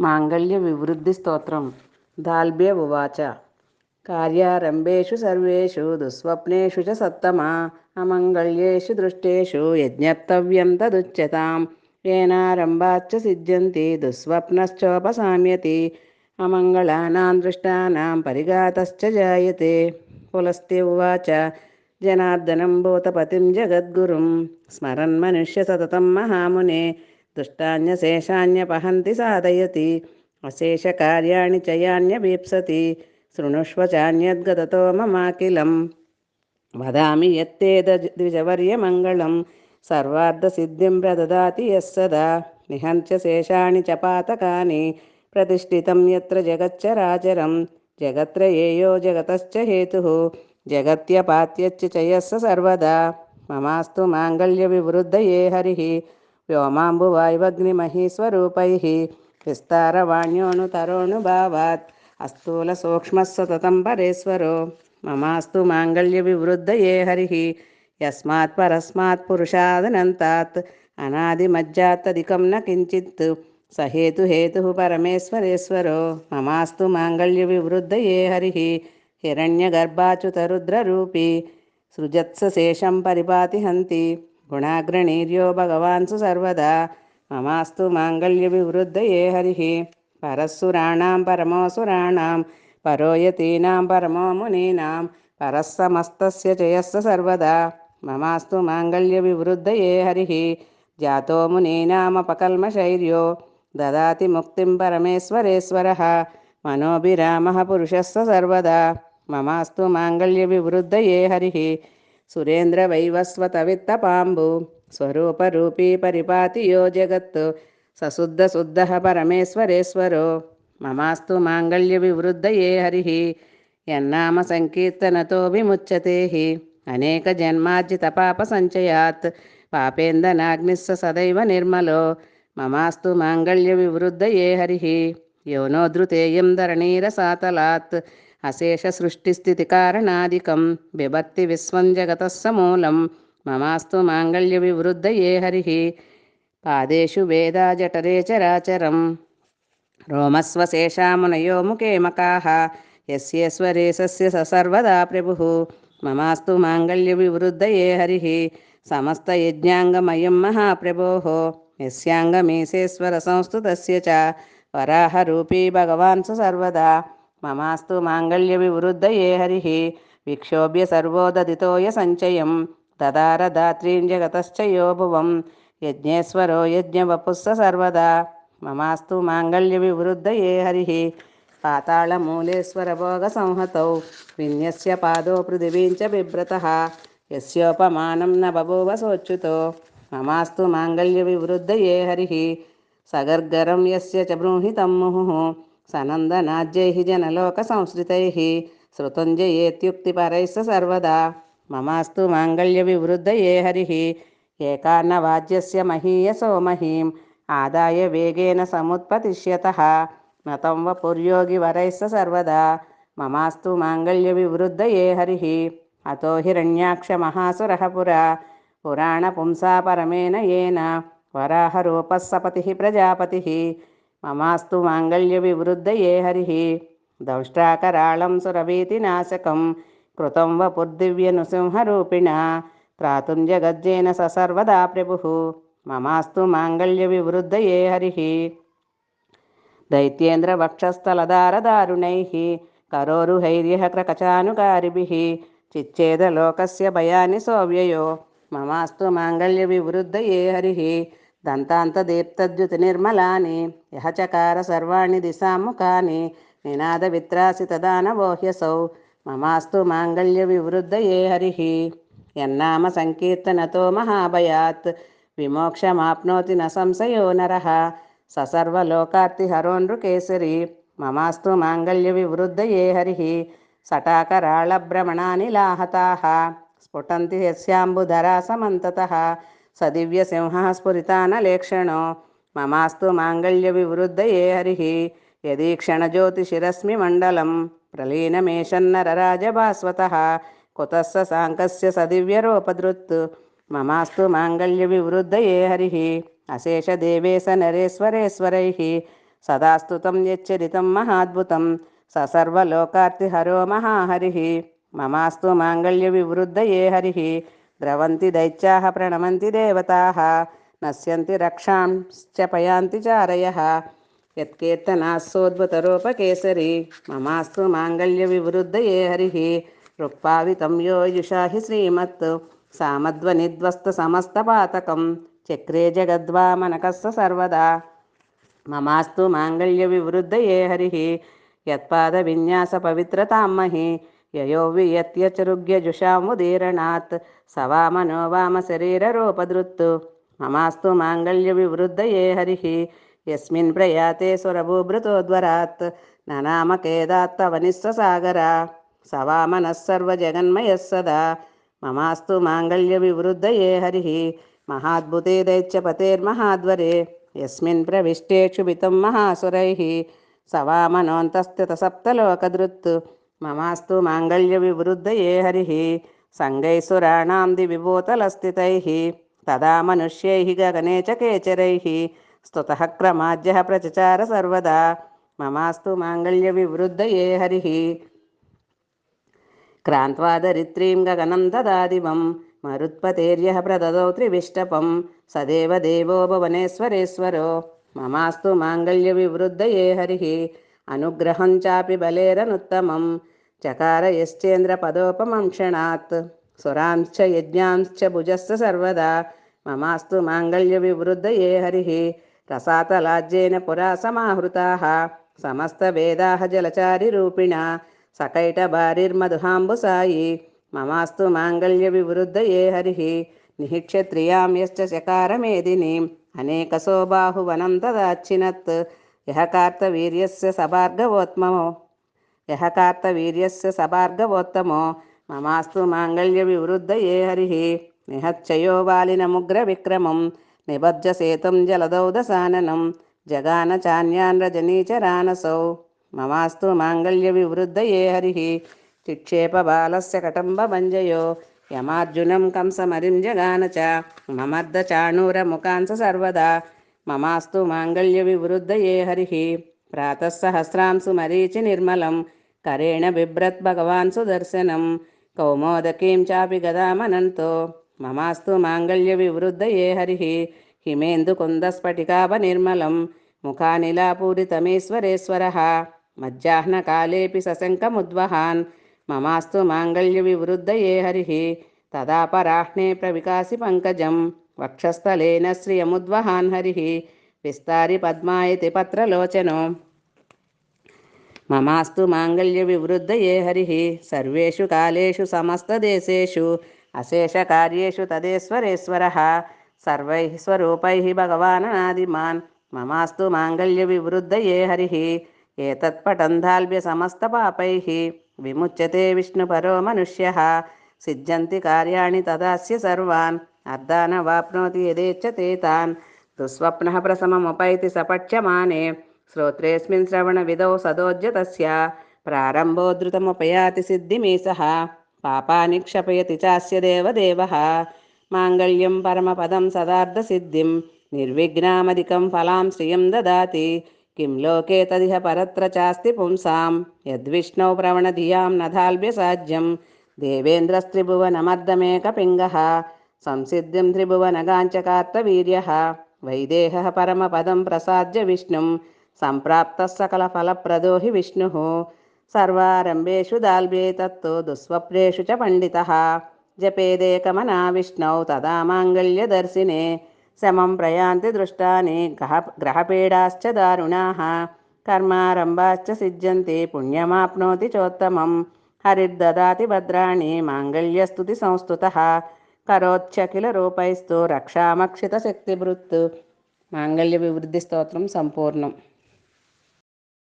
మాంగళ్య వివృద్ధి స్తోత్రం. దాల్భ్య ఉవాచ. కార్యారంభేషు సర్వేషు దుస్వప్నేషు చ సత్తమా అమంగళ్యేషు దృష్టేషు యజ్ఞర్తవ్యం తదుచ్యతాం. ఏనారంభాచ్చ సిద్ధ్యంతి దుస్వప్నశ్చోపశామ్యతి అమంగళానాం దృష్టానాం పరిఘాతశ్చ జాయతే. పులస్తి ఉవాచ. జనార్దనం భూతపతిం జగద్గురుం. స్మరన్ మనుష్య సతతం మహామునే. दुष्टान्यशेषान्यपहन्ति साधयति अशेषकार्याणि च यान्यभीप्सति शृणुष्व चान्यद्गततो ममाखिलं वदामि यत्तेद द्विजवर्यमङ्गलं सर्वार्धसिद्धिं प्रददाति यः सदा निहन्त्य शेषाणि च पातकानि प्रतिष्ठितं यत्र जगच्चराचरं जगत्त्रयेयो जगतश्च हेतुः जगत्यपात्यच्च च यः सर्वदा ममास्तु माङ्गल्यविवृद्धये हरिः వ్యోమాంబువాయువగ్నిమహీస్వరూపై విస్తారవాణ్యోను తరోణు భావాత్ అస్థూల సూక్ష్మ సతతం పరేశ్వరో మమాస్తు మాంగళ్య వివృద్ధయే హరి యస్మాత్ పరస్మాత్ పురుషాదనంతాత్ అనాది మజ్జాత్తదికం న కించిత్ సహేతు హేతు పరమేశ్వరేశ్వరో మమాస్తు మాంగళ్య వివృద్ధయే హరి హిరణ్యగర్భాచ్యుతరుద్రరూపీ సృజత్స శేషం పరిపాతి హంతి గుణాగ్రణీర్యో భగవాన్ సు సర్వదా. మమాస్తు మాంగళ్య వివృద్ధయే హరి. పరస్సురాణం పరమోసురాణం పరోయతీనాం పరమో మునీనాం పరస్సమస్తస్య జయస్స సర్వదా. మమాస్తు మాంగళ్య వివృద్ధయే హరి. జాతో మునీనామపకల్మశైర్యో దదాతి ముక్తిం పరమేశ్వరేశ్వర. మనోభిరామ పురుషస్స సర్వదా. మమాస్తు మాంగళ్య వివృద్ధయే హరి. సురేంద్ర వైవస్వత విత్త పాంబు స్వరూప రూపీ పరిపాతి యో జగత్తు. సశుద్ధ శుద్ధ పరమేశ్వరేశ్వరో. మమాస్తు మాంగళ్య వివృద్ధ ఏ హరి. ఎన్నామ సంకీర్తనతో విముచ్చతే అనేక జన్మార్జిత పాప సంచయాత్. పాపేందనాగ్నిస్స సదైవ నిర్మలో. మమాస్తు మాంగళ్య వివృద్ధ ఏ హరి. యోనోధృతేయం ధరణీర సాతలాత్ అశేష సృష్టిస్థితి కారణాదికం విభక్తి విశ్వం జగత సమూలం మమాస్తు మాంగళ్య వివృద్ధయే హరి. పాదేషు వేదా జఠరే చరాచరం. రోమస్వ శేషామునయో ముఖే మకాహ సర్వదా ప్రభు. మమాస్తు మాంగళ్య వివృద్ధయే హరి. సమస్త యజ్ఞాంగమయం మహాప్రభో. యస్యాంగమీశేశ్వర సంస్థ చ. వరాహరూపీ భగవాన్ సర్వదా. మమాస్తు మాంగళ్య వివృద్ధయే హరి విక్షోభ్య సర్వోదితోయ సంచయం దదార దాత్రీంజగతశ్చయో భువం యజ్ఞేశ్వరో యజ్ఞవపుస్స సర్వదా మమాస్తు మాంగళ్య వివృద్ధయే హరి పాతాళమూలేశ్వర భోగ సంహత విన్యస్ పాదో పృథివీంచ బిభ్రత యస్యోపమానం న బభూవ సోచ్యుతో మమాస్తు మాంగళ్య వివృద్ధయే హరి సగర్గరం యస్ చ బృంహితం ముహు సనందనాద్యై జనలోక సంస్కృతై శృతంజయేత్యుక్తిపరైస్ సర్వదా మమాస్తు మాంగళ్య వివృద్ధయే హరి ఏకాన్న వాజ్యస్ మహీయ సోమహీం ఆదాయ వేగేన సముత్పతిష్యత నతం వపుర్యోగి వరైస్ సర్వదా మమాస్తు మాంగళ్య వివృద్ధయే హరి అతో హిరణ్యాక్ష మహాసుర పురా పురాణ పుంసా పరమేణ ఏన వరాహరూపస్సపతి ప్రజాపతి మమాస్తు మాంగళ్య వివృద్ధ ఏ హరి దౌష్టాకరాళం సురవీతి నాశకం కృతం వపుర్దివ్య నృసింహరూపిణ త్రాతుం జగజ్జేన సర్వదా ప్రభు మమాస్తు మాంగళ్య వివృద్ధ ఏ హరి దైత్యేంద్ర వక్షస్థలదారదారుణై కరోరుహైర్య క్రకచానుకారిభి చిచ్చేదలోకస్య భయాని సోవ్యయో మమాస్తు మాంగళ్య వివృద్ధ ఏ హరి దంతాంతదీప్తద్యుతి నిర్మలాని యహచకార సర్వాణి దిశాముఖాని నినాద విత్రాసి తదానవోహ్యసౌ మమాస్తు మాంగళ్య వివృద్ధయే హరి. ఎన్నామ సంకీర్తనతో మహాభయాత్ విమోక్షమాప్నోతి న సంశయో నర. ససర్వలోకార్తి హరోన్ృకేసరి మమాస్తు మాంగళ్య వివృద్ధయే హరి. సటాకరాళభ్రమణాని లాహతా స్ఫుటంతి యస్యాంబుధరా సమంతత సదివ్య సింహస్ఫురితానలేక్షణో మమాస్తు మాంగళ్య వివృద్ధయే హరి యదీక్షణజ్యోతిషిరస్మి మండలం ప్రలీనమేషన్నరరాజభాస్వత కుతస్స సాంకస్య సదివ్యరూపదృత్ మమాస్తు మాంగళ్య వివృద్ధయే హరి అశేష దేవేశ నరేశ్వరేశ్వరై సదాస్తుతం యచ్చరితం మహాద్భుతం సర్వలోకార్తిహరో మహాహరి మమాస్తు మాంగళ్య వివృద్ధయే హరి ద్రవంతి దైత్యాः ప్రణమంతి దేవతాः నశ్యంతి రక్షాంశ్చ పయాంతి చారయः. యత్కీర్తనాస్సోద్భుతరూపకేసరి మమాస్తు మాంగళ్య వివృద్ధయే హరి రుక్పావితం యోయుషా హి శ్రీమత్ సామధ్వనిధ్వస్త సమస్తపాతకం చక్రే జగద్వామనకస్స సర్వదా. మమాస్తు మాంగళ్య వివృద్ధయే హరి. యత్పాద విన్యాస పవిత్రతామహి యయో వియత్యచరుగ్యజుషాముదీరణాత్ సవామనో వామ శరీర రూపదృత్తు మమాస్తు మాంగళ్య వివృద్ధయే హరి యస్మిన్ ప్రయాతే సురభూభృతోద్వరాత్ ననామకేదాత్తవనిస్స సాగరా సదా మమాస్తు మాంగళ్య వివృద్ధయే హరి మహాద్భుతే దైత్యపతేర్మహాధ్వరే యస్మిన్ ప్రవిష్టేక్షుభితం మహాసురై సవామనోంతస్థిత సప్తలోకదృత్ మమాస్తు మాంగళ్య వివృద్ధయే హరి? సంగైసురాణాం దివిభూతలస్థితైः తదా మనుష్యై గగనే చ కేచరైः. స్తుతः క్రమాజ్యः ప్రచచార సర్వదా. మమాస్తు మాంగళ్య వివృద్ధయే హరి? క్రాంత్వాదరిత్రీం గగనం దదాదివం మరుత్పతేర్య ప్రదదౌ త్రివిష్టపం. సదేవ దేవో భువనేశ్వరేశ్వరో. మమాస్తు మాంగళ్య వివృద్ధయే హరి? అనుగ్రహం చాపి బలేరనుత్తమం. చకార యశ్చేంద్ర పదోపమం క్షణాత్ సురాంశ్చ యజ్ఞాంశ్చ భుజస్సు సర్వదా. మమాస్తు మాంగళ్య వివృద్ధ ఏ హరి. రసాతలాజ్యేన పురా సమాహృతా. సమస్త వేదా జలచారి రూపిణ. సకైట భారీర్మధుహాంబు సాయి. మమాస్తు మాంగళ్య వివృద్ధ ఏ హరి. నిహిక్షత్రియాం యశ్చ చకారమేదిని అనేకసో బాహువనం తదాచ్చినత్ యహ కార్తవీర్యస్య సభార్గవోత్మమో యహ కార్తవీర్యస్య సభార్గవోత్తమో. మమాస్తు మాంగళ్య వివృద్ధ ఏ హరి. నిహచ్చయో వాలినముగ్ర విక్రమం నిబజ్జ సేతం జలదౌదసానం జగాన చాన్యాన్ రజనీచరానసౌ మమాస్తు మాంగళ్య వివృద్ధ ఏ హరి. చిక్షేప బాలస్య కటంబ మంజయో యమార్జునం కంసమరిం జగాన చ. మమర్ద చాణూర ముఖాంస సర్వదా. మమాస్తు మాంగళ్య వివృద్ధయే హరి? ప్రాతసహస్రాంసు మరీచి నిర్మలం కరేణ బిభ్రత్ భగవాన్ సుదర్శనం కౌమోదకీం చాపి గదామనంతో మమాస్తు మాంగళ్య వివృద్ధయే హరి? హిమేందుకుందస్ఫటికాభ నిర్మలం ముఖానిలాపూరితమేశ్వరేశ్వర మధ్యాహ్నకాలేపి సశంకముద్వహాన్ మమాస్తు మాంగళ్య మాంగళ్యవివృద్ధయే హరి? తదాపరాహ్ణే ప్రవికాసి పంకజం వక్షస్థలేన శ్రియముద్వహాన్ హరి విస్తారి పద్మాయతి పత్రలోచనం. మమాస్తు మాంగళ్య మాంగళ్యవివృద్ధయే హరి సర్వేషు కాలేషు సమస్తదేశేషు అశేషకార్యేషు తదేశ్వరేశ్వరः సర్వైः స్వరూపైः భగవాననాదిమాన్. మమాస్తు మాంగళ్య మాంగళ్యవివృద్ధయే హరి ఏతత్పటంధాల్భ్య సమస్త పాపై విముచ్యతే విష్ణుపరో మనుష్య సిద్ధ్యంతి కార్యాణి తదాస్య సర్వాన్. అర్ధానవాప్నోతి యదేచ్ఛతే తాన్. దుస్వప్న ప్రసమముపైతి సపక్ష్యమానే. శ్రోత్రేస్మిన్ శ్రవణ శ్రవణవిదౌ సదోజ్యతస్య. ప్రారంభోద్ధృతముపయాతి సిద్ధిమీశः పాపాని క్షపయతి చాస్య దేవదేవः. మాంగళ్యం పరమపదం సదార్థసిద్ధిం. నిర్విఘ్నామధికం ఫలాం శ్రియం దదాతి. కిం లోకే తదిహ పరత్ర చాస్తి పుంసాం. యద్విష్ణౌ ప్రవణధియాం నధాల్భ్యసాధ్యం దేవేంద్రస్త్రిభువనమర్దమేకపింగः. సంసిద్ధిం త్రిభువనగాంచకార్తవీర్యः వైదేహ పరమపదం ప్రసాద్య విష్ణుం. సంప్రాప్తः సకలఫలప్రదో హి విష్ణు. సర్వారంభేషు దాల్భ్యే తత్తో దుస్వప్నేషు చ పండిత. జపేదేకమనా విష్ణౌ తదా మాంగళ్యదర్శినే శమం ప్రయాంతి దృష్టాని గ్రహ గ్రహపీడాశ్చ దారుణా. కర్మారంభాశ్చ సిద్ధ్యంతి పుణ్యమాప్నోతి చోత్తమం. హరిర్దదాతి భద్రాణి మాంగళ్యస్తుతి సంస్థుతः కరోచ్చఖిల రూపైస్తు రక్షామక్షిత శక్తిభృత్ మాంగళ్య వివృద్ధి స్తోత్రం సంపూర్ణం.